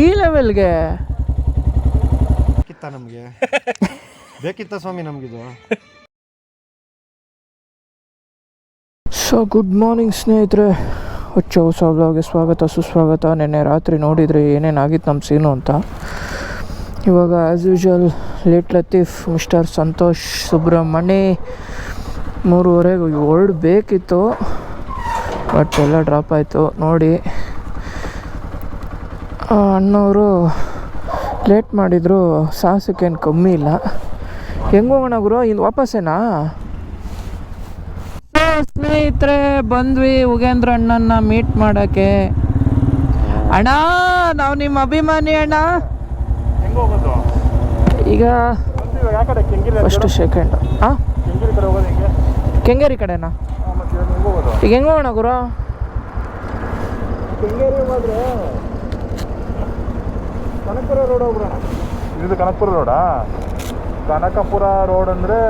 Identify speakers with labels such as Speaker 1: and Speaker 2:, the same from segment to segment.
Speaker 1: ಈ ಲೆವೆಲ್ಗೆ
Speaker 2: ಬೇಕಿತ್ತ ನಮಗೆ? ಬೇಕಿತ್ತ ಸ್ವಾಮಿ ನಮಗಿದು?
Speaker 1: ಸೊ ಗುಡ್ ಮಾರ್ನಿಂಗ್ ಸ್ನೇಹಿತರೆ. ಹುಚ್ಚ ಹೊಸ ಬ್ಲಾಗ್ಗೆ ಸ್ವಾಗತ ಸುಸ್ವಾಗತ. ನಿನ್ನೆ ರಾತ್ರಿ ನೋಡಿದರೆ ಏನೇನಾಗಿತ್ತು ನಮ್ಮ ಸೀನು ಅಂತ. ಇವಾಗ as usual late Latif mister Santosh Subramani ಮೂರುವರೆಗೆ ಬೇಕಿತ್ತು. ಬಟ್ ಎಲ್ಲ ಡ್ರಾಪ್ ಆಯಿತು. ನೋಡಿ ಅಣ್ಣವರು ಲೇಟ್ ಮಾಡಿದ್ರು ಸಾಹಸಕ್ಕೇನು ಕಮ್ಮಿ ಇಲ್ಲ. ಹೆಂಗೆ ಹೋಗೋಣ ಗುರು ಇನ್ನು ವಾಪಸ್ಸೇನಾ? ಸೊ ಸ್ನೇಹಿತರೆ ಬಂದ್ವಿ ಉಗೇಂದ್ರ ಅಣ್ಣನ ಮೀಟ್ ಮಾಡೋಕ್ಕೆ. ಅಣ್ಣ ನಾವು ನಿಮ್ಮ ಅಭಿಮಾನಿ ಅಣ್ಣ.
Speaker 2: ಹೆಂಗೆ ಹೋಗೋದು
Speaker 1: ಈಗ ಫಸ್ಟ್ ಸೆಕೆಂಡ್ ಹಾಂ
Speaker 2: ಕೆಂಗಿರಿ ಕಡೆ ಹೋಗೋದು ಹೆಂಗೆ?
Speaker 1: ಕೆಂಗೇರಿ ಕಡೆನಾ?
Speaker 2: ಮತ್ತೆ ಇವಾಗ ಹೋಗೋದು.
Speaker 1: ಈಗ ಹೆಂಗೆ ಹೋಗೋಣ ಗುರು?
Speaker 2: ಕನಕಪುರ ರೋಡ್ ಹೋಗ್ಬಿಡೋಣ. ಇದು ಕನಕಪುರ ರೋಡಾ? ಕನಕಪುರ ರೋಡ್ ಅಂದರೆ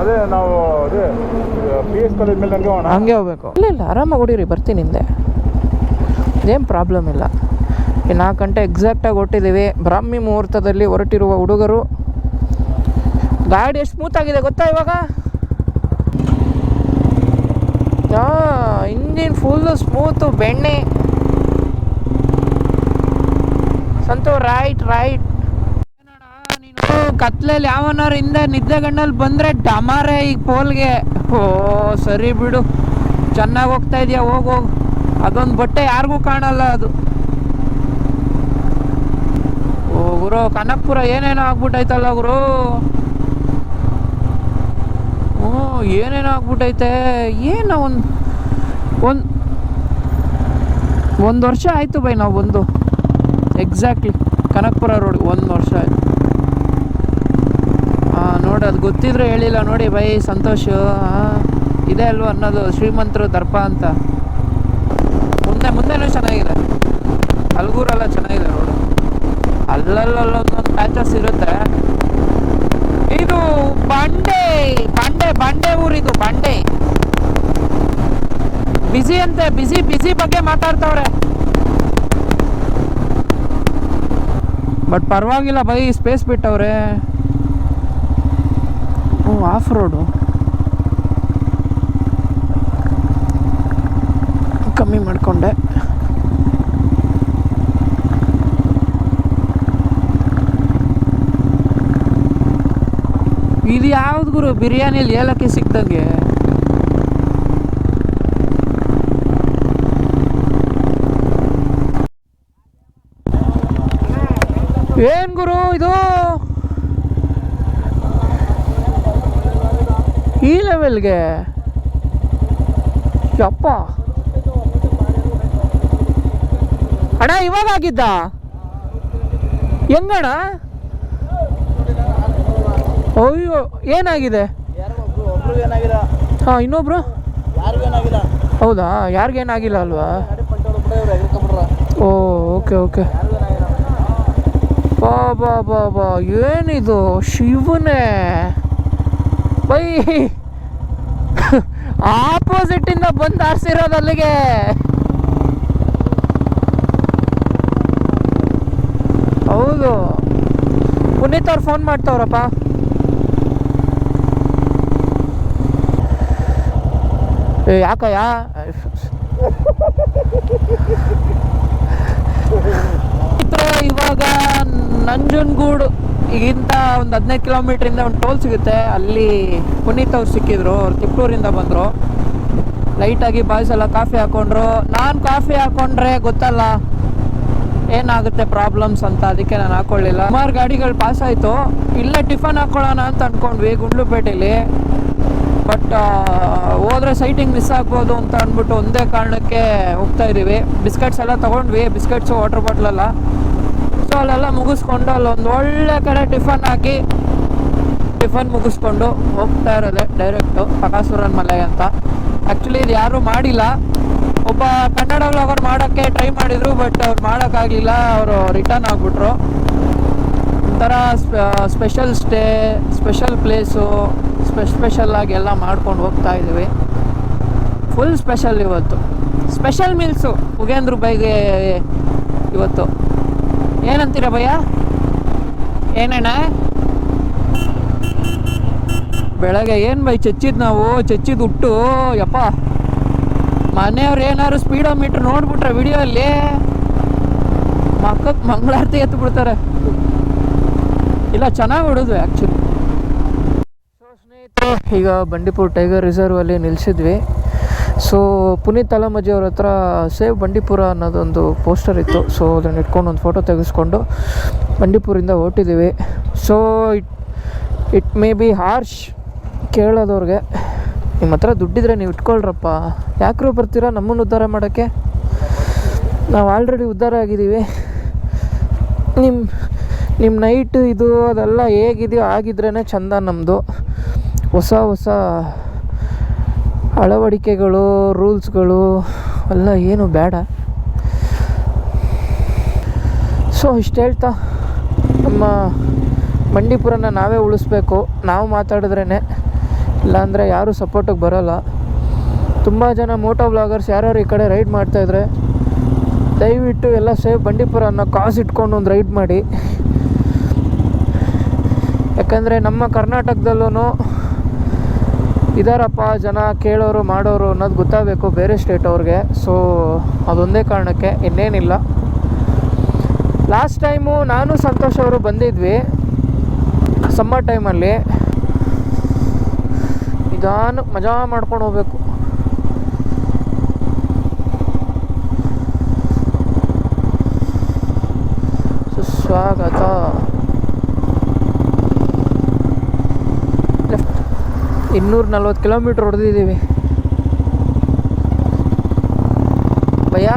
Speaker 2: ಅದೇ ನಾವು ಅದೇ ಪಿ ಎಸ್ ಕಾಲೇಜ್ ಮೇಲೆ ಹಂಗೆ ಹೋಗೋಣ.
Speaker 1: ಹಂಗೆ ಹೋಗ್ಬೇಕು. ಇಲ್ಲ ಇಲ್ಲ ಆರಾಮಾಗಿ ಹೊಡೀರಿ ಬರ್ತೀನಿ ಹಿಂದೆ. ಏನು ಪ್ರಾಬ್ಲಮ್ ಇಲ್ಲ. ಈ ನಾಲ್ಕು ಗಂಟೆ ಎಕ್ಸಾಕ್ಟಾಗಿ ಹೊಟ್ಟಿದ್ದೀವಿ ಬ್ರಾಹ್ಮಿ ಮುಹೂರ್ತದಲ್ಲಿ ಹೊರಟಿರುವ ಹುಡುಗರು. ಗಾಡಿ ಎಷ್ಟು ಸ್ಮೂತ್ ಆಗಿದೆ ಗೊತ್ತಾ ಇವಾಗ? ಹಾಂ ಇಂಜಿನ್ ಫುಲ್ಲು ಸ್ಮೂತು ಬೆಣ್ಣೆ. ಸಂತು ರೈಟ್ ರೈಟ್ ನೀನು ಕತ್ಲಲ್ಲಿ ಯಾವನಾರು ಹಿಂದೆ ನಿದ್ದೆ ಗಣ್ಣಲ್ಲಿ ಬಂದರೆ ಡಮಾರೆ ಈಗ ಪೋಲ್ಗೆ? ಓ, ಸರಿ ಬಿಡು. ಚೆನ್ನಾಗಿ ಹೋಗ್ತಾ ಇದೆಯಾ, ಹೋಗು ಹೋಗು. ಅದೊಂದು ಬಟ್ಟೆ ಯಾರಿಗೂ ಕಾಣಲ್ಲ ಅದು. ಓ, ಗುರು, ಕನಕಪುರ ಏನೇನೋ ಆಗ್ಬಿಟ್ಟೈತಲ್ಲ ಗುರು. ಹ್ಞೂ ಏನೇನೋ ಆಗ್ಬಿಟ್ಟೈತೆ. ಏನೋ ಒಂದು ಒಂದು ಒಂದು ವರ್ಷ ಆಯಿತು ಬೈ ನಾವು ಬಂದು. ಎಕ್ಸಾಕ್ಟ್ಲಿ ಕನಕಪುರ ರೋಡ್ ಒಂದು ವರ್ಷ ಆಯಿತು. ಹಾಂ ನೋಡಿ, ಅದು ಗೊತ್ತಿದ್ರೆ ಹೇಳಿಲ್ಲ ನೋಡಿ, ಬೈ, ಸಂತೋಷ. ಇದೆ ಅಲ್ವ ಅನ್ನೋದು, ಶ್ರೀಮಂತರು ದರ್ಪ ಅಂತ. ಮುಂದೆ, ಮುಂದೆನೂ ಚೆನ್ನಾಗಿದೆ. ಅಲ್ಗೂರೆಲ್ಲ ಚೆನ್ನಾಗಿದೆ ರೋಡು. ಅಲ್ಲಲ್ಲೊಂದೊಂದು ಪ್ಯಾಚಸ್ ಇರುತ್ತೆ. ಇದು ಬಂಡೆ ಬಂಡೆ ಬಂಡೆ ಊರಿದು, ಬಂಡೆ. ಬಿಸಿ ಅಂತೆ, ಬಿಸಿ ಬಿಸಿ ಬಗ್ಗೆ ಮಾತಾಡ್ತವ್ರೆ. ಬಟ್ ಪರವಾಗಿಲ್ಲ ಬೈ ಸ್ಪೇಸ್ ಬಿಟ್ಟವ್ರೆ. ಓ ಆಫ್ ರೋಡು ಕಮ್ಮಿ ಮಾಡಿಕೊಂಡೆ. ಇದು ಯಾವ್ದು ಗುರು? ಬಿರಿಯಾನಿಲಿ ಏಲಕ್ಕಿ ಸಿಕ್ದಂಗೆ. ಏನ್ ಗುರು ಇದು? ಈ ಲೆವೆಲ್ಗೆ ಯಪ್ಪ. ಅಣ್ಣ, ಇವಾಗ ಆಗಿದ್ದ? ಹೆಂಗಣ್ಣ? ಅಯ್ಯೋ, ಏನಾಗಿದೆ? ಹಾಂ, ಇನ್ನೊಬ್ರು? ಹೌದಾ? ಯಾರಿಗೇನಾಗಿಲ್ಲ ಅಲ್ವಾ? ಓ, ಓಕೆ ಓಕೆ. ಬಾ ಬಾ ಬಾ ಬಾ. ಏನಿದು? ಶಿವನೇ. ಬೈ. ಆಪೋಸಿಟ್ಟಿಂದ ಬಂದು ಆರಿಸಿರೋದು ಅಲ್ಲಿಗೆ. ಹೌದು. ಪುನೀತ್ ಅವ್ರು ಫೋನ್ ಮಾಡ್ತಾವ್ರಪ್ಪ. ಯಾಕಯ್ಯ? ಇವಾಗ ನಂಜನಗೂಡು ಈಗಿಂತ ಒಂದು ಹದಿನೈದು ಕಿಲೋಮೀಟ್ರಿಂದ ಒಂದು ಟೋಲ್ ಸಿಗುತ್ತೆ. ಅಲ್ಲಿ ಪುನೀತ್ ಅವ್ರು ಸಿಕ್ಕಿದ್ರು, ಅವ್ರು ತಿಪ್ಪೂರಿಂದ ಬಂದರು. ಲೈಟಾಗಿ ಬಾಯ್ಸ್ ಎಲ್ಲ ಕಾಫಿ ಹಾಕೊಂಡ್ರು. ನಾನು ಕಾಫಿ ಹಾಕೊಂಡ್ರೆ ಗೊತ್ತಲ್ಲ, ಏನಾಗುತ್ತೆ ಪ್ರಾಬ್ಲಮ್ಸ್ ಅಂತ ಅದಕ್ಕೆ ನಾನು ಹಾಕೊಳ್ಳಿಲ್ಲ. ಸುಮಾರು ಗಾಡಿಗಳು ಪಾಸ್ ಆಯಿತು. ಇಲ್ಲೇ ಟಿಫನ್ ಹಾಕೊಳ್ಳೋಣ ಅಂತ ಅಂದ್ಕೊಂಡ್ವಿ ಗುಂಡ್ಲುಪೇಟೆಯಲ್ಲಿ ಬಟ್ ಹೋದ್ರೆ ಸೈಟಿಂಗ್ ಮಿಸ್ ಆಗ್ಬೋದು ಅಂತ ಅಂದ್ಬಿಟ್ಟು ಒಂದೇ ಕಾರಣಕ್ಕೆ ಹೋಗ್ತಾ ಇದ್ದೀವಿ ಬಿಸ್ಕೆಟ್ಸ್ ಎಲ್ಲ ತೊಗೊಂಡ್ವಿ. ಬಿಸ್ಕೆಟ್ಸು ವಾಟರ್ ಬಾಟ್ಲೆಲ್ಲ ಸೊ ಅಲ್ಲೆಲ್ಲ ಮುಗಿಸ್ಕೊಂಡು ಅಲ್ಲೊಂದು ಒಳ್ಳೆ ಕಡೆ ಟಿಫನ್ ಹಾಕಿ ಟಿಫನ್ ಮುಗಿಸ್ಕೊಂಡು ಹೋಗ್ತಾ ಇರೋದೆ ಡೈರೆಕ್ಟು ಪಕಾಸುರನ್ ಮಲೆ ಅಂತ. ಆ್ಯಕ್ಚುಲಿ ಇದು ಯಾರೂ ಮಾಡಿಲ್ಲ. ಒಬ್ಬ ಕನ್ನಡ ವ್ಲಾಗರ್ ಮಾಡೋಕ್ಕೆ ಟ್ರೈ ಮಾಡಿದರು ಬಟ್ ಅವ್ರು ಮಾಡೋಕ್ಕಾಗಲಿಲ್ಲ. ಅವರು ರಿಟರ್ನ್ ಆಗಿಬಿಟ್ರು. ಒಂಥರ ಸ್ಪೆಷಲ್ ಸ್ಟೇ ಸ್ಪೆಷಲ್ ಪ್ಲೇಸು ಸ್ಪೆಷ್ ಸ್ಪೆಷಲ್ ಆಗಿ ಎಲ್ಲ ಮಾಡ್ಕೊಂಡು ಹೋಗ್ತಾ ಇದ್ದೀವಿ. ಫುಲ್ ಸ್ಪೆಷಲ್ ಇವತ್ತು. ಸ್ಪೆಷಲ್ ಮೀಲ್ಸು ಉಗೇಂದ್ರ ಬೈಗೆ ಇವತ್ತು. ಏನಂತೀರ ಭಯ್ಯ? ಏನೇಣ ಬೆಳಗ್ಗೆ ಏನು ಬೈ ಚಚ್ಚಿದ್ ನಾವು? ಚಚ್ಚಿದ್ ಹುಟ್ಟು? ಯಪ್ಪ. ಮನೆಯವ್ರು ಏನಾದ್ರು ಸ್ಪೀಡೋ ಮೀಟ್ರ್ ನೋಡ್ಬಿಟ್ರೆ ವಿಡಿಯೋ ಅಲ್ಲಿ ಮಕ್ಕಕ್ಕೆ ಮಂಗಳಾರತಿ ಎತ್ತು ಬಿಡ್ತಾರೆ ಇಲ್ಲ, ಚೆನ್ನಾಗಿ ಹೊಡೋದು ಆ್ಯಕ್ಚುಲಿ ಸೊ ಸ್ನೇಹಿತರೆ, ಈಗ ಬಂಡೀಪುರ ಟೈಗರ್ ರಿಸರ್ವಲ್ಲಿ ನಿಲ್ಸಿದ್ವಿ. ಸೊ ಪುನೀತ್ ಅಲಮಜಿ ಅವ್ರ ಹತ್ರ ಸೇವ್ ಬಂಡೀಪುರ ಅನ್ನೋದೊಂದು ಪೋಸ್ಟರ್ ಇತ್ತು. ಸೊ ಅದನ್ನು ಇಟ್ಕೊಂಡು ಒಂದು ಫೋಟೋ ತೆಗೆಸ್ಕೊಂಡು ಬಂಡೀಪುರಿಂದ ಹೊರಟಿದ್ದೀವಿ so it it may be harsh ಕೇಳೋದವ್ರಿಗೆ. ನಿಮ್ಮ ಹತ್ರ ದುಡ್ಡಿದ್ರೆ ನೀವು ಇಟ್ಕೊಳ್ರಪ್ಪ. ಯಾಕ್ರೂ ಬರ್ತೀರಾ ನಮ್ಮನ್ನು ಉದ್ಧಾರ ಮಾಡೋಕ್ಕೆ? ನಾವು ಆಲ್ರೆಡಿ ಉದ್ಧಾರ ಆಗಿದ್ದೀವಿ ನಿಮ್ಮ ನಿಮ್ಮ ನೈಟ್ ಇದು ಅದೆಲ್ಲ ಹೇಗಿದೆಯೋ ಆಗಿದ್ರೇ ಚಂದ ನಮ್ಮದು ಹೊಸ ಹೊಸ ಅಳವಡಿಕೆಗಳು, ರೂಲ್ಸ್ಗಳು ಎಲ್ಲ ಏನು ಬೇಡ. ಸೊ ಇಷ್ಟು ಹೇಳ್ತಾ ನಮ್ಮ ಮಂಡಿಪುರನ ನಾವೇ ಉಳಿಸ್ಬೇಕು. ನಾವು ಮಾತಾಡಿದ್ರೇ ಇಲ್ಲಾಂದರೆ ಯಾರೂ ಸಪೋರ್ಟಿಗೆ ಬರೋಲ್ಲ. ತುಂಬ ಜನ ಮೋಟೋ ಬ್ಲಾಗರ್ಸ್ ಯಾರ್ಯಾರು ಈ ಕಡೆ ರೈಡ್ ಮಾಡ್ತಾಯಿದ್ರೆ ದಯವಿಟ್ಟು ಎಲ್ಲ ಸೇಫ್ ಬಂಡೀಪುರ ಅನ್ನೋ ಕಾಸು ಇಟ್ಕೊಂಡು ಒಂದು ರೈಡ್ ಮಾಡಿ. ಯಾಕಂದರೆ ನಮ್ಮ ಕರ್ನಾಟಕದಲ್ಲೂ ಇದಾರಪ್ಪ, ಜನ ಕೇಳೋರು, ಮಾಡೋರು ಅನ್ನೋದು ಗೊತ್ತಾಗಬೇಕು ಬೇರೆ ಸ್ಟೇಟ್ ಅವ್ರಿಗೆ. ಸೊ ಅದೊಂದೇ ಕಾರಣಕ್ಕೆ ಇನ್ನೇನಿಲ್ಲ. ಲಾಸ್ಟ್ ಟೈಮು ನಾನು ಸಂತೋಷ್ ಅವರು ಬಂದಿದ್ವಿ ಸಮ್ಮರ್ ಟೈಮಲ್ಲಿ ನಿಧಾನಕ್ಕೆ ಮಜಾ ಮಾಡ್ಕೊಂಡು ಹೋಗ್ಬೇಕು. ಸುಸ್ವಾಗತ ಇನ್ನೂರ ನಲ್ವತ್ತು ಕಿಲೋಮೀಟ್ರ್ ಹೊಡೆದಿದ್ದೀವಿ. ಭಯ.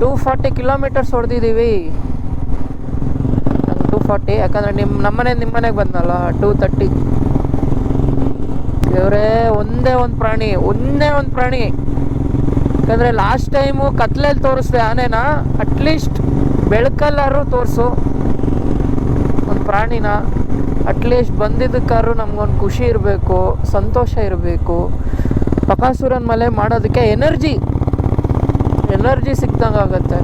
Speaker 1: ಟೂ ಫಾರ್ಟಿ ಕಿಲೋಮೀಟರ್ಸ್ ಹೊಡೆದಿದ್ದೀವಿ. ಟೂ ಫಾರ್ಟಿ ಯಾಕಂದರೆ ನಿಮ್ಮ ನಮ್ಮನೆ ನಿಮ್ಮನೆಗೆ ಬಂದಲ್ಲ ಟೂ ತರ್ಟಿ ಇವರೇ ಒಂದೇ ಒಂದು ಪ್ರಾಣಿ, ಒಂದೇ ಒಂದು ಪ್ರಾಣಿ. ಯಾಕಂದರೆ ಲಾಸ್ಟ್ ಟೈಮು ಕತ್ಲಲ್ಲಿ ತೋರಿಸ್ದೆ ಆನೆನ ಅಟ್ಲೀಸ್ಟ್ ಬೆಳಕಲ್ಲಾರು ತೋರಿಸು. ಒಂದು ಪ್ರಾಣಿನ. ಅಟ್ಲೀಸ್ಟ್ ಬಂದಿದ್ದಕ್ಕಾದ್ರೂ ನಮಗೊಂದು ಖುಷಿ ಇರಬೇಕು, ಸಂತೋಷ ಇರಬೇಕು. ಬಕಾಸುರನ್ ಮಲೆ ಮಾಡೋದಕ್ಕೆ ಎನರ್ಜಿ ಎನರ್ಜಿ ಸಿಕ್ದಂಗೆ ಆಗುತ್ತೆ.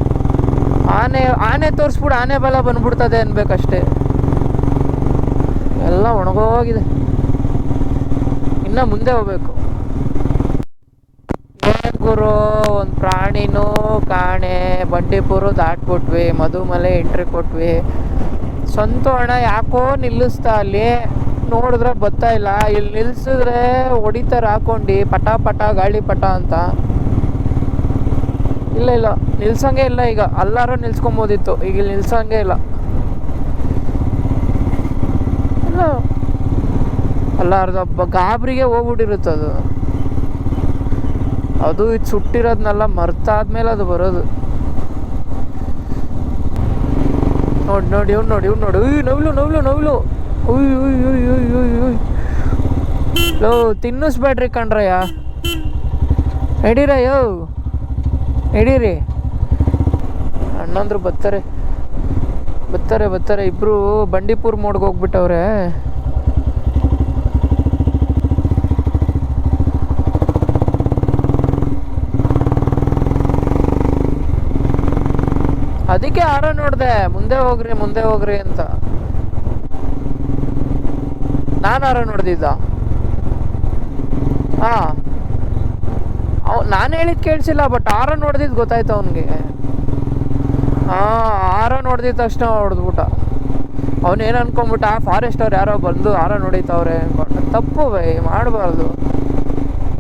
Speaker 1: ಆನೆ ಆನೆ ತೋರಿಸ್ಬಿಟ್ಟು ಆನೆ ಬಲ ಬಂದ್ಬಿಡ್ತದೆ ಅನ್ಬೇಕಷ್ಟೇ. ಎಲ್ಲ ಒಣಗೋಗಿದೆ. ಇನ್ನು ಮುಂದೆ ಹೋಗ್ಬೇಕು. ಗುರು, ಒಂದು ಪ್ರಾಣಿನೂ ಕಾಣೆ, ಬಂಡೀಪುರ ದಾಟ್ಬಿಟ್ವಿ, ಮಧುಮಲೆ ಎಂಟ್ರಿ ಕೊಟ್ವಿ. ಸ್ವಂತ ಹಣ ಯಾಕೋ ನಿಲ್ಲಿಸ್ತಾ ಅಲ್ಲಿ? ನೋಡಿದ್ರೆ ಬರ್ತಾ ಇಲ್ಲ. ಇಲ್ಲಿ ನಿಲ್ಸಿದ್ರೆ ಹೊಡಿತಾರೆ ಹಾಕೊಂಡು. ಪಟ ಪಟ, ಗಾಳಿ ಪಟ ಅಂತ. ಇಲ್ಲ ಇಲ್ಲ. ನಿಲ್ಸಂಗೆ ಇಲ್ಲ ಈಗ. ಎಲ್ಲರೂ ನಿಲ್ಸ್ಕೊಬೋದಿತ್ತು. ಈಗ ಇಲ್ಲಿ ನಿಲ್ಸಂಗೆ ಇಲ್ಲ. ಇಲ್ಲ. ಅರ್ಧ ಗಾಬರಿಗೆ ಹೋಗ್ಬಿಟ್ಟಿರುತ್ತೆ ಅದು. ಅದು ಇದು ಸುಟ್ಟಿರೋದನ್ನೆಲ್ಲ ಮರ್ತಾದ್ಮೇಲೆ ಅದು ಬರೋದು. ನೋಡಿ ನೋಡಿ, ಇವ್ನು ನೋಡಿ ಇವ್ನು ನೋಡಿ. ಉಯ್, ನವ್ಲು ನವ್ಲು ನವ್ಲು. ಉಯ್ ಉಯ್ ಉಯ್ ಉಯ್ ಉಯ್ ಉಯ್ ಲೋ, ತಿನ್ನಿಸ್ಬೇಡ್ರಿ ಕಣ್ರಯ್ಯ. ನಡೀರಯ್ಯೋ ಹಿಡೀರಿ ಅಣ್ಣಂದ್ರು ಬರ್ತಾರೆ. ಬರ್ತಾರೆ ಬರ್ತಾರೆ. ಇಬ್ಬರು ಬಂಡೀಪುರ ಮೋಡ್ಗೆ ಹೋಗ್ಬಿಟ್ಟವ್ರೆ. ಅದಕ್ಕೆ ಆರ ನೋಡಿದೆ, ಮುಂದೆ ಹೋಗ್ರಿ ಮುಂದೆ ಹೋಗ್ರಿ ಅಂತ. ನಾನು ಆರ ನೋಡ್ದಿದ್ದ. ಹಾ. ನಾನು ಹೇಳಿದ್ ಕೇಳಿಸಿಲ್ಲ ಬಟ್ ಆರ ನೋಡ್ದಿದ್ ಗೊತ್ತಾಯ್ತು ಅವನಿಗೆ. ಹಾ ಆರ ನೋಡ್ದಿದ್ದ ತಕ್ಷಣ ಹೊಡೆದ್ಬಿಟ್ಟ ಅವನೇನು ಅನ್ಕೊಂಬಿಟ್ಟ ಫಾರೆಸ್ಟ್ ಅವ್ರು ಯಾರೋ ಬಂದು ಆರ ನೋಡಿತವ್ರೆ ತಪ್ಪು ಬೈ, ಮಾಡಬಾರ್ದು.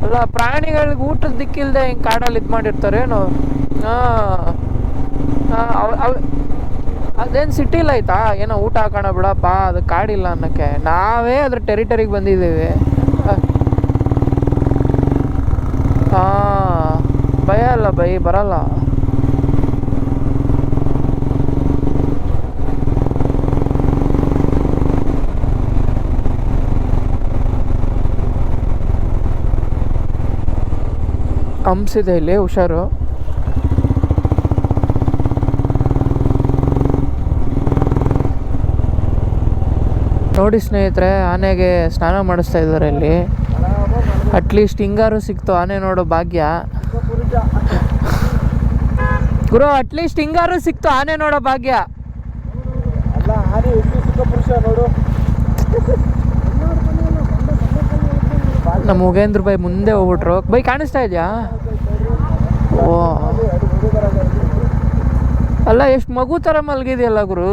Speaker 1: ಅಲ್ಲ, ಪ್ರಾಣಿಗಳಿಗೆ ಊಟದ ದಿಕ್ಕಿಲ್ದೆ ಹಿಂಗೆ ಕಾಡಲ್ಲಿ ಇದು ಮಾಡಿರ್ತಾರೇನು. ಹಾಂ. ಅದೇನು ಸಿಟಿಲ್ ಆಯ್ತಾ? ಏನೋ ಊಟ ಹಾಕೋಣ ಬಿಡಪ್ಪ, ಅದು ಕಾಡಿಲ್ಲ ಅನ್ನೋಕ್ಕೆ. ನಾವೇ ಅದ್ರ ಟೆರಿಟರಿಗೆ ಬಂದಿದ್ದೀವಿ. ಹಾಂ ಭಯ ಅಲ್ಲ ಬೈ ಬರಲ್ಲ. ಹಂಸಿದೆ ಇಲ್ಲಿ, ಹುಷಾರು. ನೋಡಿ ಸ್ನೇಹಿತರೆ, ಆನೆಗೆ ಸ್ನಾನ ಮಾಡಿಸ್ತಾ ಇದ್ದಾರೆ ಇಲ್ಲಿ. ಅಟ್ಲೀಸ್ಟ್ ಹಿಂಗಾರು ಸಿಕ್ತು, ಆನೆ ನೋಡೋ ಭಾಗ್ಯ. ಗುರು ಅಟ್ಲೀಸ್ಟ್ ಹಿಂಗಾರು ಸಿಕ್ತು, ಆನೆ ನೋಡೋ ಭಾಗ್ಯ. ನಮ್ಮ ಮುಗೇಂದ್ರ ಬೈ ಮುಂದೆ ಹೋಗ್ಬಿಟ್ರು. ಬೈ, ಕಾಣಿಸ್ತಾ ಇದೆಯಾ? ಓ. ಅಲ್ಲ, ಎಷ್ಟು ಮಗು ಥರ ಮಲಗಿದೆಯಲ್ಲ ಗುರು,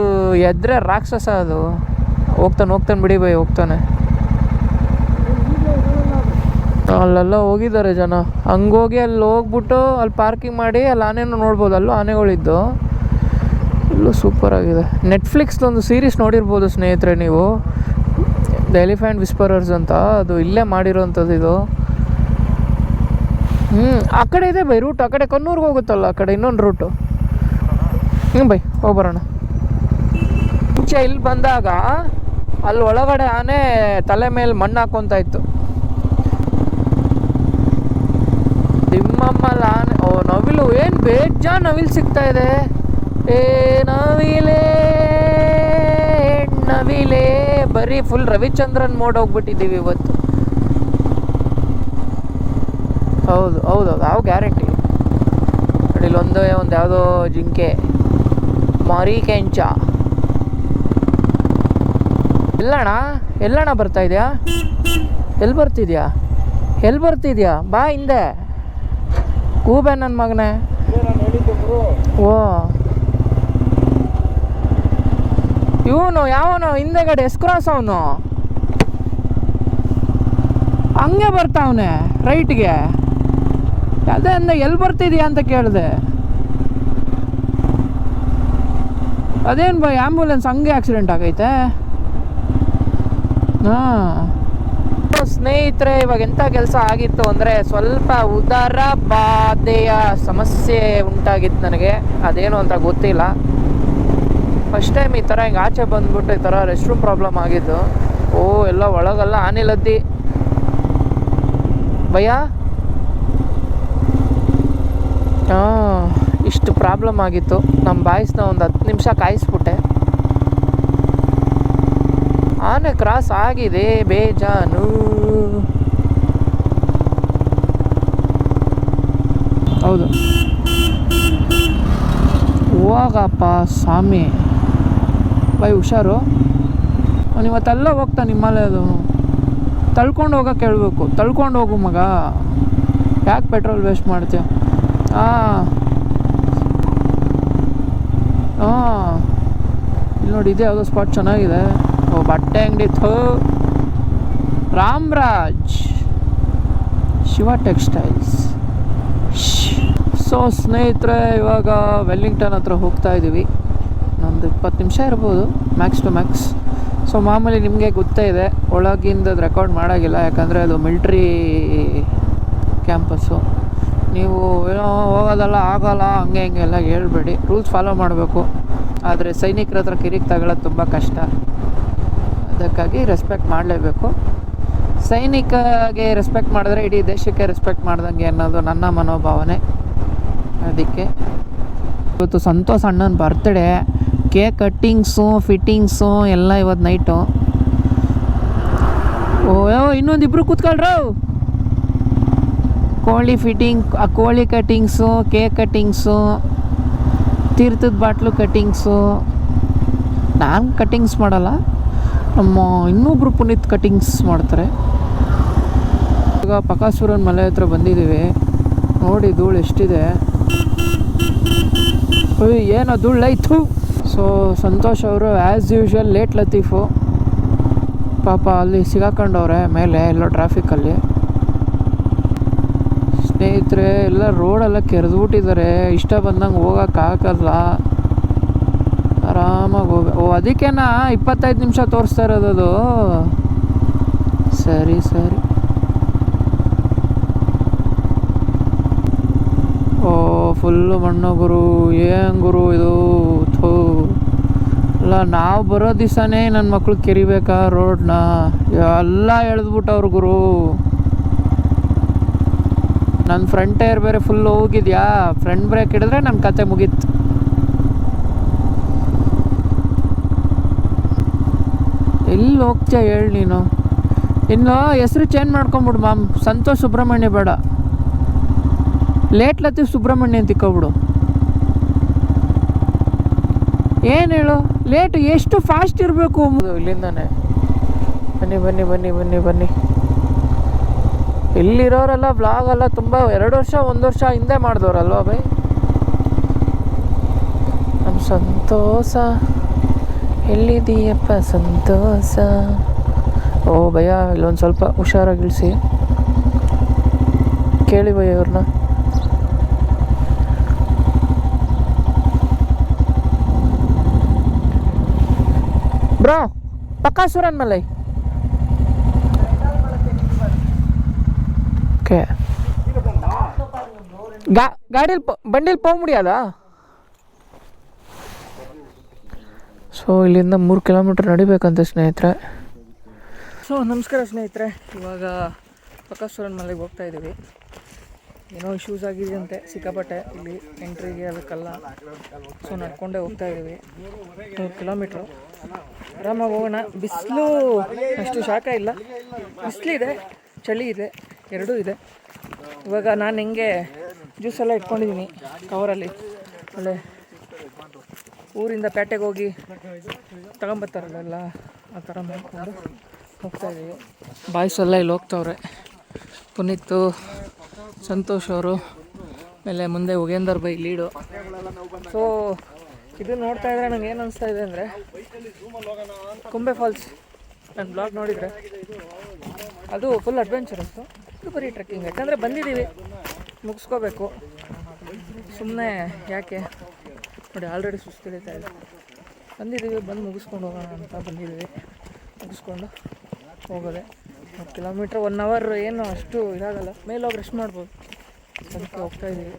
Speaker 1: ಎದ್ರೆ ರಾಕ್ಷಸ ಅದು. ಹೋಗ್ತಾನೆ ಹೋಗ್ತಾನೆ ಬಿಡಿ ಬೈ, ಹೋಗ್ತಾನೆ. ಅಲ್ಲೆಲ್ಲ ಹೋಗಿದ್ದಾರೆ ಜನ. ಹಂಗೋಗಿ ಅಲ್ಲಿ ಹೋಗ್ಬಿಟ್ಟು ಅಲ್ಲಿ ಪಾರ್ಕಿಂಗ್ ಮಾಡಿ ಅಲ್ಲಿ ಆನೆನೂ ನೋಡ್ಬೋದು. ಅಲ್ಲೂ ಆನೆಗಳಿದ್ದು. ಇಲ್ಲೂ ಸೂಪರ್ ಆಗಿದೆ. ನೆಟ್ಫ್ಲಿಕ್ಸ್ದೊಂದು ಸೀರೀಸ್ ನೋಡಿರ್ಬೋದು ಸ್ನೇಹಿತರೆ ನೀವು. ದ ಎಲಿಫೆಂಟ್ ವಿಸ್ಪರರ್ಸ್ ಅಂತ. ಅದು ಇಲ್ಲೇ ಮಾಡಿರೋಂಥದ್ದು ಇದು. ಹ್ಞೂ ಆ ಕಡೆ ಇದೆ ಬೈ ರೂಟ್ ಆ ಕಡೆ ಕಣ್ಣೂರ್ಗೆ ಹೋಗುತ್ತಲ್ಲ, ಆ ಕಡೆ ಇನ್ನೊಂದು ರೂಟು ಹ್ಞೂ ಬೈ ಹೋಗ್ಬರೋಣ ಮುಂಚೆ ಇಲ್ಲಿ ಬಂದಾಗ ಅಲ್ಲಿ ಒಳಗಡೆ ಆನೆ ತಲೆ ಮೇಲೆ ಮಣ್ಣು ಹಾಕೊತ ಇತ್ತು. ತಿಮ್ಮಮ್ಮಲ್ಲ ಆನೆ ಓ, ನವಿಲು, ಏನು ಬೇಜಾ ನವಿಲು ಸಿಗ್ತಾ ಇದೆ? ಏ, ನವಿಲೇ ನವಿಲೇ. ಬರೀ ಫುಲ್ ರವಿಚಂದ್ರನ್ ಮೋಡ್ ಹೋಗ್ಬಿಟ್ಟಿದ್ದೀವಿ ಇವತ್ತು. ಹೌದು ಹೌದು ಯಾವ ಗ್ಯಾರಂಟಿ ಇಲ್ಲಿ ಇಲ್ಲೊಂದು ಒಂದು ಯಾವುದೋ ಜಿಂಕೆ. ಮಾರಿ ಕೆಂಚ ಎಲ್ಲಣ್ಣ? ಎಲ್ಲಣ್ಣ ಬರ್ತಾ ಇದೆಯಾ? ಎಲ್ಲಿ ಬರ್ತಿದ್ಯಾ? ಎಲ್ಲಿ ಬರ್ತಿದ್ಯಾ? ಬಾ ಹಿಂದೆ. ಕೂಬೆ ನನ್ನ ಮಗನೇ. ಓ. ಇವನು, ಯಾವನು? ಹಿಂದೆಗಡೆ, ಎಸ್ಕ್ರಾಸ್ ಅವನು. ಹಂಗೆ ಬರ್ತಾವನೆ ರೈಟ್ಗೆ. ಅದೇ ಅಂದ ಎಲ್ಲಿ ಬರ್ತಿದ್ಯಾ ಅಂತ ಕೇಳಿದೆ. ಅದೇನು ಬಾಯ್ ಆ್ಯಂಬುಲೆನ್ಸ್ ಹಂಗೆ ಆಕ್ಸಿಡೆಂಟ್ ಆಗೈತೆ. ಸ್ನೇಹಿತರೆ, ಇವಾಗ ಎಂಥ ಕೆಲಸ ಆಗಿತ್ತು ಅಂದರೆ ಸ್ವಲ್ಪ ಉದರ ಬಾಧೆಯ ಸಮಸ್ಯೆ ಉಂಟಾಗಿತ್ತು ನನಗೆ. ಅದೇನು ಅಂತ ಗೊತ್ತಿಲ್ಲ. ಫಸ್ಟ್ ಟೈಮ್ ಈ ಥರ ಹಿಂಗೆ ಆಚೆ ಬಂದ್ಬಿಟ್ಟು ಈ ಥರ ರೆಸ್ಟ್ ರೂಮ್ ಪ್ರಾಬ್ಲಮ್ ಆಗಿದ್ದು. ಓ, ಎಲ್ಲ ಒಳಗೆಲ್ಲ ಆನಿಲದ್ದಿ. ಭಯ? ಹಾಂ, ಇಷ್ಟು ಪ್ರಾಬ್ಲಮ್ ಆಗಿತ್ತು. ನಮ್ಮ ಬಾಯ್ಸ್ನ ಒಂದು ಹತ್ತು ನಿಮಿಷ ಕಾಯಿಸ್ಬಿಟ್ಟೆ. ಆನೆ ಕ್ರಾಸ್ ಆಗಿದೆ, ಬೇಜಾನು. ಹೌದು. ಹೋಗಪ್ಪ ಸ್ವಾಮಿ. ಬೈ, ಹುಷಾರು. ಇವತ್ತೆಲ್ಲ ಹೋಗ್ತಾನೆ ನಿಮ್ಮಲ್ಲೇ ಅದು ತಳ್ಕೊಂಡು ಹೋಗಕ್ಕೆ ಹೇಳ್ಬೇಕು. ತಳ್ಕೊಂಡು ಹೋಗು ಮಗ. ಯಾಕೆ ಪೆಟ್ರೋಲ್ ವೇಸ್ಟ್ ಮಾಡ್ತೀಯ? ಹಾಂ ಹಾಂ ಇಲ್ಲಿ ನೋಡಿ, ಇದೆ ಯಾವುದೋ ಸ್ಪಾಟ್ ಚೆನ್ನಾಗಿದೆ. ಬಟ್ಟೆ ಅಂಗಡಿ ಥೋ. ರಾಮ್ರಾಜ್. ಶಿವ ಟೆಕ್ಸ್ಟೈಲ್ಸ್. ಸೊ, ಸ್ನೇಹಿತರೆ, ಇವಾಗ ವೆಲ್ಲಿಂಗ್ಟನ್ ಹತ್ರ ಹೋಗ್ತಾ ಇದ್ದೀವಿ. ಒಂದು ಇಪ್ಪತ್ತು ನಿಮಿಷ ಇರ್ಬೋದು, ಮ್ಯಾಕ್ಸ್ ಟು ಮ್ಯಾಕ್ಸ್. ಸೊ, ಮಾಮೂಲಿ ನಿಮಗೆ ಗೊತ್ತೇ ಇದೆ, ಒಳಗಿಂದ ರೆಕಾರ್ಡ್ ಮಾಡೋಂಗಿಲ್ಲ, ಯಾಕಂದರೆ ಅದು ಮಿಲ್ಟ್ರಿ ಕ್ಯಾಂಪಸ್ಸು. ನೀವು ಏನೋ ಹೋಗೋದಲ್ಲ, ಆಗೋಲ್ಲ, ಹಂಗೆ ಹಿಂಗೆ ಎಲ್ಲ ಹೇಳ್ಬೇಡಿ. ರೂಲ್ಸ್ ಫಾಲೋ ಮಾಡಬೇಕು. ಆದರೆ ಸೈನಿಕರ ಹತ್ರ ಕಿರಿಕ್ ತಗೊಳ್ಳೋದು ತುಂಬ ಕಷ್ಟ. ಅದಕ್ಕಾಗಿ ರೆಸ್ಪೆಕ್ಟ್ ಮಾಡಲೇಬೇಕು. ಸೈನಿಕಗೆ ರೆಸ್ಪೆಕ್ಟ್ ಮಾಡಿದ್ರೆ ಇಡೀ ದೇಶಕ್ಕೆ ರೆಸ್ಪೆಕ್ಟ್ ಮಾಡ್ದಂಗೆ ಅನ್ನೋದು ನನ್ನ ಮನೋಭಾವನೆ. ಅದಕ್ಕೆ ಇವತ್ತು ಸಂತೋಷ್ ಅಣ್ಣನ ಬರ್ತ್ಡೇ ಕೇಕ್ ಕಟ್ಟಿಂಗ್ಸು ಫಿಟ್ಟಿಂಗ್ಸು ಎಲ್ಲ ಇವತ್ತು ನೈಟು ಓಯೋ ಇನ್ನೊಂದಿಬ್ರು ಕೂತ್ಕೊಳ್ರು. ಕೋಳಿ ಫಿಟ್ಟಿಂಗ್ ಆ ಕೋಳಿ ಕಟ್ಟಿಂಗ್ಸು ಕೇಕ್ ಕಟ್ಟಿಂಗ್ಸು ತೀರ್ಥದ ಬಾಟ್ಲು ಕಟ್ಟಿಂಗ್ಸು ನಾನು ಕಟ್ಟಿಂಗ್ಸ್ ಮಾಡಲ್ಲ. ನಮ್ಮ ಇನ್ನೊಬ್ರು ಪುನೀತ್ ಕಟಿಂಗ್ಸ್ ಮಾಡ್ತಾರೆ. ಈಗ ಪಕಾಸೂರನ್ ಮಲೆ ಹತ್ರ ಬಂದಿದ್ದೀವಿ ನೋಡಿ ಧೂಳು ಎಷ್ಟಿದೆ. ಏನೋ ಧೂಳೈತು ಸೊ ಸಂತೋಷ್ ಅವರು ಆ್ಯಸ್ ಯೂಶ್ವಲ್ ಲೇಟ್ ಲತೀಫು. ಪಾಪ ಅಲ್ಲಿ ಸಿಗಾಕೊಂಡವ್ರೆ, ಮೇಲೆ ಎಲ್ಲೋ ಟ್ರಾಫಿಕ್ಕಲ್ಲಿ ಸ್ನೇಹಿತರೆ, ಎಲ್ಲ ರೋಡೆಲ್ಲ ಕೆರೆದ್ಬಿಟ್ಟಿದ್ದಾರೆ ಇಷ್ಟ ಬಂದಂಗೆ ಹೋಗೋಕ್ಕಾಗಲ್ಲ ಆರಾಮಾಗಿ ಹೋಗ ಓ ಅದಕ್ಕೇನಾ ಇಪ್ಪತ್ತೈದು ನಿಮಿಷ ತೋರಿಸ್ತಾ ಇರೋದು ಅದು. ಸರಿ ಸರಿ. ಓ, ಫುಲ್ಲು ಮಣ್ಣು ಗುರು, ಏನು ಗುರು ಇದು? ಥೂ. ಅಲ್ಲ, ನಾವು ಬರೋ ದಿವಸನೇ ನನ್ನ ಮಕ್ಳು ಕೆರಿಬೇಕಾ ರೋಡ್ನ? ಎಲ್ಲ ಎಳೆದ್ಬಿಟ್ಟವ್ರು ಗುರು. ನನ್ನ ಫ್ರಂಟ್ ಟೈರ್ ಬೇರೆ ಫುಲ್ ಹೋಗಿದ್ಯಾ? ಫ್ರಂಟ್ ಬ್ರೇಕ್ ಹಿಡಿದ್ರೆ ನನ್ನ ಕತೆ ಮುಗೀತು. ಎಲ್ಲಿ ಹೋಗ್ತೀಯ ಹೇಳಿ ನೀನು? ಇನ್ನು ಹೆಸರು ಚೇಂಜ್ ಮಾಡ್ಕೊಂಬಿಡು ಮಾಮ್. ಸಂತೋಷ್ ಸುಬ್ರಹ್ಮಣ್ಯ ಬೇಡ. ಲೇಟ್ ಲತೀಫ್ ಸುಬ್ರಹ್ಮಣ್ಯ ಅಂತ ಇಕ್ಕೊಬಿಡು.
Speaker 3: ಏನು ಹೇಳು? ಲೇಟ್ ಎಷ್ಟು ಫಾಸ್ಟ್ ಇರಬೇಕು? ಇಲ್ಲಿಂದಾನೆ. ಬನ್ನಿ ಬನ್ನಿ ಬನ್ನಿ ಬನ್ನಿ ಬನ್ನಿ. ಇಲ್ಲಿರೋರೆಲ್ಲ ಬ್ಲಾಗ್ ಎಲ್ಲ ತುಂಬ ಎರಡು ವರ್ಷ, ಒಂದು ವರ್ಷ ಹಿಂದೆ ಮಾಡಿದವ್ರಲ್ವಾ ಬೈ? ನಮ್ಮ ಸಂತೋಷ. ಎಲ್ಲಿದೀಯಪ್ಪ ಸಂತೋಷ ಓ ಭಯ ಇಲ್ಲೊಂದು ಸ್ವಲ್ಪ ಹುಷಾರಾಗಿ ಇಳಿಸಿ ಕೇಳಿ ಭಯ ಇವ್ರನ್ನ ಬ್ರೋ ಪಕ್ಕಾ ಸುರನ್ ಮಲೈ ಓಕೆ ಗಾ ಗಾಡೀಲಿ ಬಂಡಿಲಿ போக முடியாதா ಸೊ ಇಲ್ಲಿಂದ ಮೂರು ಕಿಲೋಮೀಟ್ರ್ ನಡಿಬೇಕಂತ ಸ್ನೇಹಿತರೆ. ಸೊ ನಮಸ್ಕಾರ ಸ್ನೇಹಿತರೆ. ಇವಾಗ ಪ್ರಕಾಶ್ವರನ್ ಮಲೆಗೆ ಹೋಗ್ತಾ ಇದ್ದೀವಿ. ಏನೋ ಇಶ್ಯೂಸ್ ಆಗಿದೆಯಂತೆ, ಸಿಕ್ಕಾಪಟ್ಟೆ. ಇಲ್ಲಿ ಎಂಟ್ರಿಗೆ ಅದಕ್ಕೆಲ್ಲ. ಸೊ ನಡ್ಕೊಂಡೇ ಹೋಗ್ತಾ ಇದ್ದೀವಿ. ಮೂರು ಕಿಲೋಮೀಟ್ರು. ಆರಾಮಾಗಿ ಹೋಗೋಣ. ಬಿಸಿಲು ಅಷ್ಟು ಶಾಖ ಇಲ್ಲ. ಬಿಸಿಲಿದೆ, ಚಳಿ ಇದೆ, ಎರಡೂ ಇದೆ. ಇವಾಗ ನಾನು ಹೆಂಗೆ ಜ್ಯೂಸ್ ಎಲ್ಲ ಇಟ್ಕೊಂಡಿದ್ದೀನಿ ಕವರಲ್ಲಿ ಒಳ್ಳೆ ಊರಿಂದ ಪೇಟೆಗೆ ಹೋಗಿ ತಗೊಂಬರ್ತಾರಲ್ಲ ಆ ಥರ ಮಾಡ್ಕೊಂಡು ಹೋಗ್ತಾ ಇದ್ದೀವಿ. ಬಾಯ್ಸ್ ಎಲ್ಲ ಇಲ್ಲಿ ಹೋಗ್ತವ್ರೆ. ಪುನೀತ್, ಸಂತೋಷ್ ಅವರು, ಆಮೇಲೆ ಮುಂದೆ ಉಗೇಂದರ್ ಬೈ ಲೀಡು. ಸೊ ಇದು ನೋಡ್ತಾ ಇದ್ರೆ ನಂಗೆ ಏನು ಅನಿಸ್ತಾ ಇದೆ ಅಂದರೆ, ಕುಂಬೆ ಫಾಲ್ಸ್ ನನ್ನ ಬ್ಲಾಗ್ ನೋಡಿದರೆ ಅದು ಫುಲ್ ಅಡ್ವೆಂಚರಸ್ಸು ಇದು ಬರೀ ಟ್ರೆಕ್ಕಿಂಗ್ ಯಾಕಂದರೆ ಬಂದಿದ್ದೀವಿ, ಮುಗಿಸ್ಕೋಬೇಕು. ಸುಮ್ಮನೆ ಯಾಕೆ ನೋಡಿ ಆಲ್ರೆಡಿ ಸುಸ್ತಿಳಿತಾ ಇದೆ. ಬಂದಿದ್ದೀವಿ, ಬಂದು ಮುಗಿಸ್ಕೊಂಡು ಹೋಗೋಣ ಅಂತ ಬಂದಿದ್ದೀವಿ. ಮುಗಿಸ್ಕೊಂಡು ಹೋಗೋದೆ. ಕಿಲೋಮೀಟ್ರ್ ಒನ್ ಅವರ್ ಏನು ಅಷ್ಟು ಇದಾಗಲ್ಲ. ಮೇಲೆ ಹೋಗಿ ರೆಸ್ಟ್ ಮಾಡ್ಬೋದು. ಅದಕ್ಕೆ ಹೋಗ್ತಾ ಇದ್ದೀವಿ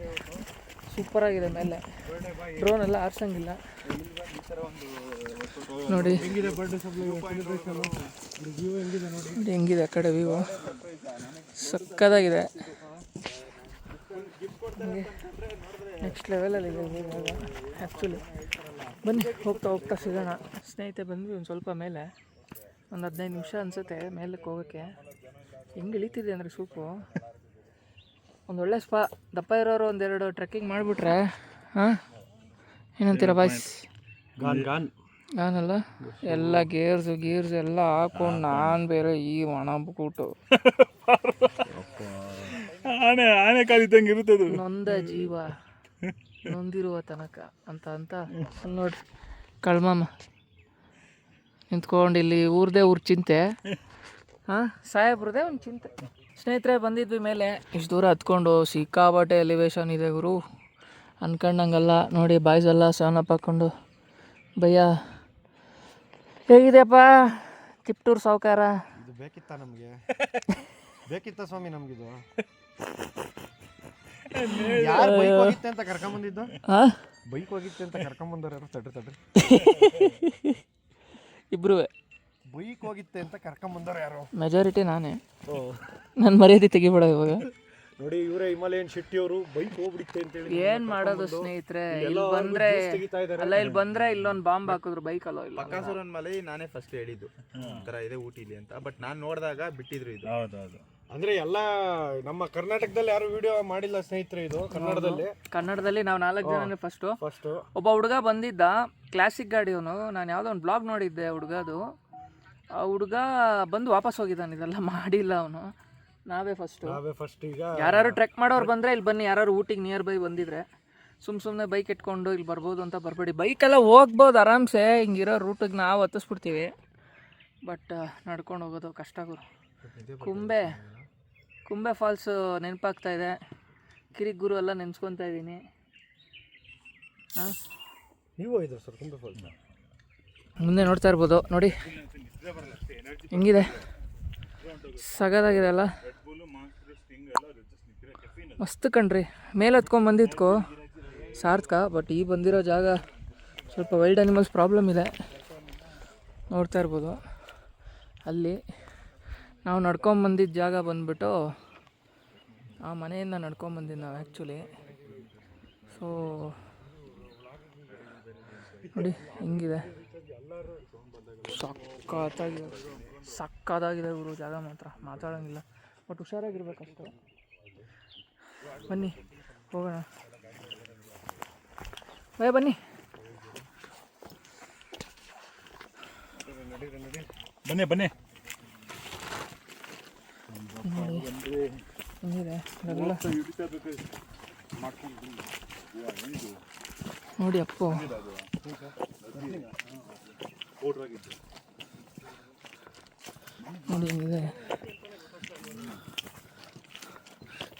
Speaker 3: ಸೂಪರಾಗಿದೆ ಮೇಲೆ. ಡ್ರೋನ್ ಎಲ್ಲ ಆರ್ಸಂಗಿಲ್ಲ. ನೋಡಿ. ನೋಡಿ, ಹೆಂಗಿದೆ ಆ ಕಡೆ ವ್ಯೂ ಸಕ್ಕದಾಗಿದೆ. ನೆಕ್ಸ್ಟ್ ಲೆವೆಲಲ್ಲಿ ಇದೆ ಇವಾಗ. ಆ್ಯಕ್ಚುಲಿ ಬನ್ನಿ ಹೋಗ್ತಾ ಹೋಗ್ತಾ ಸಿಗೋಣ. ಸ್ನೇಹಿತೆ ಬಂದ್ವಿ ಒಂದು ಸ್ವಲ್ಪ ಮೇಲೆ. ಒಂದು ಹದಿನೈದು ನಿಮಿಷ ಅನಿಸುತ್ತೆ ಮೇಲಕ್ಕೆ ಹೋಗೋಕ್ಕೆ. ಹೆಂಗೆ ಇಳಿತಿದೆ ಅಂದರೆ ಸೂಪು. ಒಂದು ಒಳ್ಳೆ ಸ್ಪಾ ದಪ್ಪ ಇರೋರು ಒಂದೆರಡು ಟ್ರೆಕ್ಕಿಂಗ್ ಮಾಡಿಬಿಟ್ರೆ ಹಾಂ? ಏನಂತೀರ ಬಾಯ್ಸ್
Speaker 4: ಗಾನ್ ಗಾನ್.
Speaker 3: ನಾನಲ್ಲ ಎಲ್ಲ ಗೇರ್ಸು ಗೀರ್ಸು ಎಲ್ಲ ಹಾಕೊಂಡು ನಾನು ಬೇರೆ ಈ ಒಣ ಕೂಟು
Speaker 2: ಆನೆ ಆನೆ ಕಾಲಿದ್ದಂಗೆ ಇರುತ್ತದು.
Speaker 3: ನೊಂದ ಜೀವ. ನೊಂದಿರುವ ತನಕ ಅಂತ ಅಂತ ನೋಡಿ ಕಳ್ಮಮ್ಮ ನಿಂತ್ಕೊಂಡು ಇಲ್ಲಿ ಊರ್ದೇ ಊರ್ ಚಿಂತೆ. ಹಾಂ ಸಾಹೇಬ್ರದೇ ಒಂದು ಚಿಂತೆ. ಸ್ನೇಹಿತರೆ ಬಂದಿದ್ವಿ ಮೇಲೆ. ಇಷ್ಟು ದೂರ ಹತ್ಕೊಂಡು ಸಿಕ್ಕಾಬಟ್ಟೆ ಎಲಿವೇಶನ್ ಇದೆ ಗುರು. ಅನ್ಕೊಂಡಂಗಲ್ಲ ನೋಡಿ ಬಾಯ್ಸ್ ಎಲ್ಲ ಸವನಪ್ ಹಾಕ್ಕೊಂಡು ಭಯ್ಯ. ಹೇಗಿದೆಯಪ್ಪ? ತಿಪ್ಟೂರು ಸಾವುಕಾರ.
Speaker 4: ಇದು ಬೇಕಿತ್ತ ನಮಗೆ? ಬೇಕಿತ್ತ ಸ್ವಾಮಿ ನಮ್ಗಿದು? ಯಾರು ಬೈಕ್ ಹೋಗಿತ್ತೆ ಅಂತ ಕರ್ಕೊಂಬಂದಿದ್ದು?
Speaker 3: ಹಾಂ
Speaker 4: ಬೈಕ್ ಹೋಗಿತ್ತೆ ಅಂತ ಕರ್ಕೊಂಬಂದವ್ರು ಯಾರು? ತಡ್ರಿ ತಡ್ರಿ.
Speaker 3: ಇಬ್ಬರೂ
Speaker 4: ಬೈಕ್ ಹೋಗಿತ್ತೆ ಅಂತ ಕರ್ಕೊಂಬಂದವ್ರು ಯಾರು?
Speaker 3: ಮೆಜಾರಿಟಿ ನಾನೇ. ನನ್ನ ಮರ್ಯಾದೆ ತೆಗಿಬೇಡ ಇವಾಗ.
Speaker 4: ನೋಡಿ ಇವರೇ ಹಿಮಾಲಯನ್ ಶೆಟ್ಟಿ ಅವರು ಬೈಕ್ ಹೋಗ್ಬಿಡುತ್ತೆ ಅಂತೇಳಿ
Speaker 3: ಏನ್ ಮಾಡೋದು ಸ್ನೇಹಿತರೆ? ಇಲ್ಲಿ ಬಂದ್ರೆ ಅಲ್ಲ ಇಲ್ಲಿ ಬಂದ್ರೆ ಇಲ್ಲೊಂದು ಬಾಂಬ್ ಹಾಕಿದ್ರು ಬೈಕ್ ಅಲ್ಲೋ ಇಲ್ಲ
Speaker 5: ಪಕ್ಕಾಸುರನ್ ಮಲೈ ನಾನೇ ಫಸ್ಟ್ ಹೇಳಿದ್ದು. ಒಂಥರ ಇದೆ ಊಟಿಲಿ ಅಂತ. ಬಟ್ ನಾನು ನೋಡಿದಾಗ ಬಿಟ್ಟಿದ್ರು ಇದು.
Speaker 2: ಹೌದೌದು.
Speaker 4: ಅಂದ್ರೆ ಎಲ್ಲ ನಮ್ಮ ಕರ್ನಾಟಕದಲ್ಲಿ ಯಾರು ವಿಡಿಯೋ ಮಾಡಿಲ್ಲ ಸ್ನೇಹಿತರೆ ಇದು ಕನ್ನಡದಲ್ಲಿ.
Speaker 3: ಕನ್ನಡದಲ್ಲಿ ನಾವು ನಾಲ್ಕು ಜನನೇ ಫಸ್ಟು
Speaker 4: ಫಸ್ಟ್
Speaker 3: ಒಬ್ಬ ಹುಡುಗ ಬಂದಿದ್ದ ಕ್ಲಾಸಿಕ್ ಗಾಡಿ ಅವನು ನಾನು ಯಾವುದೋ ಒಂದು ಬ್ಲಾಗ್ ನೋಡಿದ್ದೆ ಹುಡುಗದು. ಆ ಹುಡುಗ ಬಂದು ವಾಪಸ್ ಹೋಗಿದ್ದಾನೆ ಇದೆಲ್ಲ ಮಾಡಿಲ್ಲ ಅವನು. ನಾವೇ ಫಸ್ಟು
Speaker 4: ನಾವೇ ಫಸ್ಟ್ ಈಗ
Speaker 3: ಯಾರು ಟ್ರೆಕ್ ಮಾಡೋರು ಬಂದರೆ ಇಲ್ಲಿ ಬನ್ನಿ ಯಾರು ಊಟಿಗೆ ನಿಯರ್ ಬೈ ಬಂದಿದ್ರೆ. ಸುಮ್ ಸುಮ್ಮನೆ ಬೈಕ್ ಇಟ್ಕೊಂಡು ಇಲ್ಲಿ ಬರ್ಬೋದು ಅಂತ ಬರಬೇಡಿ. ಬೈಕೆಲ್ಲ ಹೋಗ್ಬೋದು ಆರಾಮ್ಸೆ ಹಿಂಗಿರೋ ರೂಟಿಗೆ ನಾವು ಹತ್ತಿಸ್ಬಿಡ್ತೀವಿ. ಬಟ್ ನಡ್ಕೊಂಡು ಹೋಗೋದು ಕಷ್ಟ ಗುರು. ಕುಂಬೆ. ಕುಂಬೆ ಫಾಲ್ಸು ನೆನಪಾಗ್ತಾ ಇದೆ. ಕಿರಿಗುರು ಎಲ್ಲ ನೆನೆಸ್ಕೊತಾ ಇದ್ದೀನಿ. ಹಾಂ?
Speaker 4: ನೀವು ಹೋಯ್ತು ಸರ್ ಕುಂಬೆ ಫಾಲ್ಸ್
Speaker 3: ಮುಂದೆ ನೋಡ್ತಾ ಇರ್ಬೋದು. ನೋಡಿ. ಹೆಂಗಿದೆ? ಸಗದಾಗಿದೆ ಅಲ್ಲ? ಮಸ್ತ್ ಕಣ್ರಿ. ಮೇಲೆ ಹತ್ಕೊಂಡು ಬಂದಿದ್ಕೋ. ಸಾರ್ಥಕ ಬಟ್ ಈ ಬಂದಿರೋ ಜಾಗ ಸ್ವಲ್ಪ ವೈಲ್ಡ್ ಅನಿಮಲ್ಸ್ ಪ್ರಾಬ್ಲಮ್ ಇದೆ. ನೋಡ್ತಾ ಇರ್ಬೋದು. ಅಲ್ಲಿ ನಾವು ನಡ್ಕೊಂಬಂದಿದ್ದ ಜಾಗ ಬಂದ್ಬಿಟ್ಟು ಆ ಮನೆಯಿಂದ ನಡ್ಕೊಂಬಂದಿದ್ದು ನಾವು ಆ್ಯಕ್ಚುಲಿ ಸೊ ನೋಡಿ ಹೆಂಗಿದೆ. ಸಕ್ಕತ್ತಾಗಿದೆ ಸಕ್ಕತ್ತಾಗಿದೆ ಗುರು, ಜಾಗ ಮಾತ್ರ. ಮಾತಾಡೋಂಗಿಲ್ಲ. ಬಟ್ ಹುಷಾರಾಗಿರ್ಬೇಕಷ್ಟು. ಬನ್ನಿ, ಹೋಗೋಣ. ಬಯ ಬನ್ನಿ.
Speaker 2: ಬನ್ನಿ ಬನ್ನಿ.
Speaker 3: ನೋಡಿ ಅಪ್ಪ. ನೋಡಿ ಹೆಂಗಿದೆ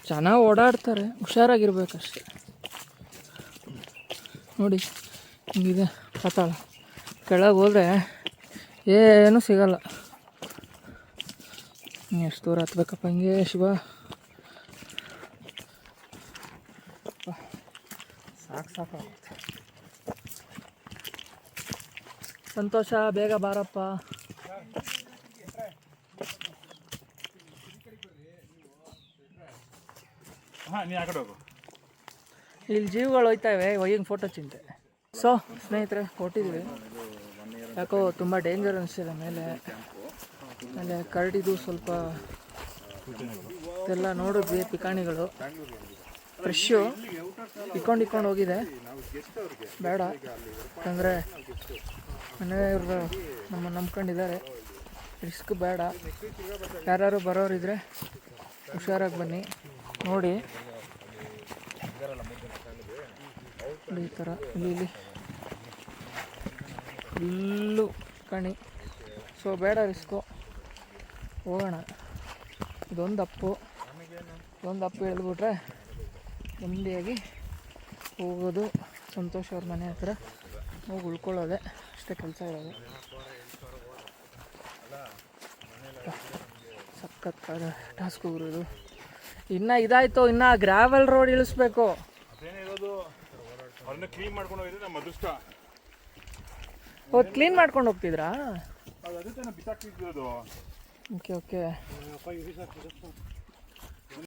Speaker 3: ಚೆನ್ನಾಗಿ ಓಡಾಡ್ತಾರೆ. ಹುಷಾರಾಗಿರ್ಬೇಕಷ್ಟೆ. ನೋಡಿ ಹಿಂಗಿದೆ ಪಾತಾಳ. ಕೆಳಗೆ ಹೋದ್ರೆ ಏನೂ ಸಿಗಲ್ಲ. ಎಷ್ಟು ದೂರ ಹತ್ಬೇಕಪ್ಪ ಹಿಂಗೆ ಶಿವ. ಸಂತೋಷ ಬೇಗ ಬಾರಪ್ಪ. ಇಲ್ಲಿ ಜೀವಗಳು ಹೋಯ್ತಾವೆ ಒಯ್ಯಂಗೆ ಫೋಟೋ ಚಿಂತೆ. ಸೊ ಸ್ನೇಹಿತರೆ ಕೊಟ್ಟಿದ್ವಿ ಯಾಕೋ ತುಂಬ ಡೇಂಜರ್ ಅನಿಸ್ತಿದೆ ಮೇಲೆ. ಆಮೇಲೆ ಕರಡಿದು ಸ್ವಲ್ಪ ಇದೆಲ್ಲ ನೋಡಿದ್ವಿ ಪಿಕಾಣಿಗಳು. ಫ್ರೆಶ್ಶು ಇಕ್ಕೊಂಡು ಇಕ್ಕೊಂಡು ಹೋಗಿದೆ. ಬೇಡ. ಯಾಕಂದರೆ ಮನೆಯವ್ರು ನಮ್ಮ ನಂಬ್ಕೊಂಡಿದ್ದಾರೆ. ರಿಸ್ಕ್ ಬೇಡ. ಯಾರು ಬರೋರಿದ್ರೆ ಹುಷಾರಾಗಿ ಬನ್ನಿ. ನೋಡಿ. ಈ ಥರ ಇಲ್ಲಿ ಇಲ್ಲಿ. ಫುಲ್ಲು ಕಣಿ. ಸೊ ಬೇಡ ರಿಸ್ಕು ಹೋಗೋಣ. ಇದೊಂದು ಅಪ್ಪು. ಇದೊಂದು ಅಪ್ಪು ಎಳೆದ್ಬಿಟ್ರೆ ನೆಮ್ಮದಿಯಾಗಿ ಹೋಗೋದು. ಸಂತೋಷ ಅವ್ರ ಮನೆ ಹತ್ರ. ಹೋಗಿ ಉಳ್ಕೊಳ್ಳೋದೆ. ಅಷ್ಟೇ ಕೆಲಸ ಇರೋದು. ಸಖತ್ ಟಾಸ್ಕ್ ಇದು ಇನ್ನು ಇದಾಯಿತು ಇನ್ನು ಗ್ರಾವೆಲ್ ರೋಡ್ ಇಳಿಸ್ಬೇಕು.
Speaker 2: ಅದೇನಿರೋದು ಕ್ಲೀನ್ ಮಾಡ್ಕೊಂಡು
Speaker 3: ಹೋಗ್ತಿದ್ರಾ? Okay okay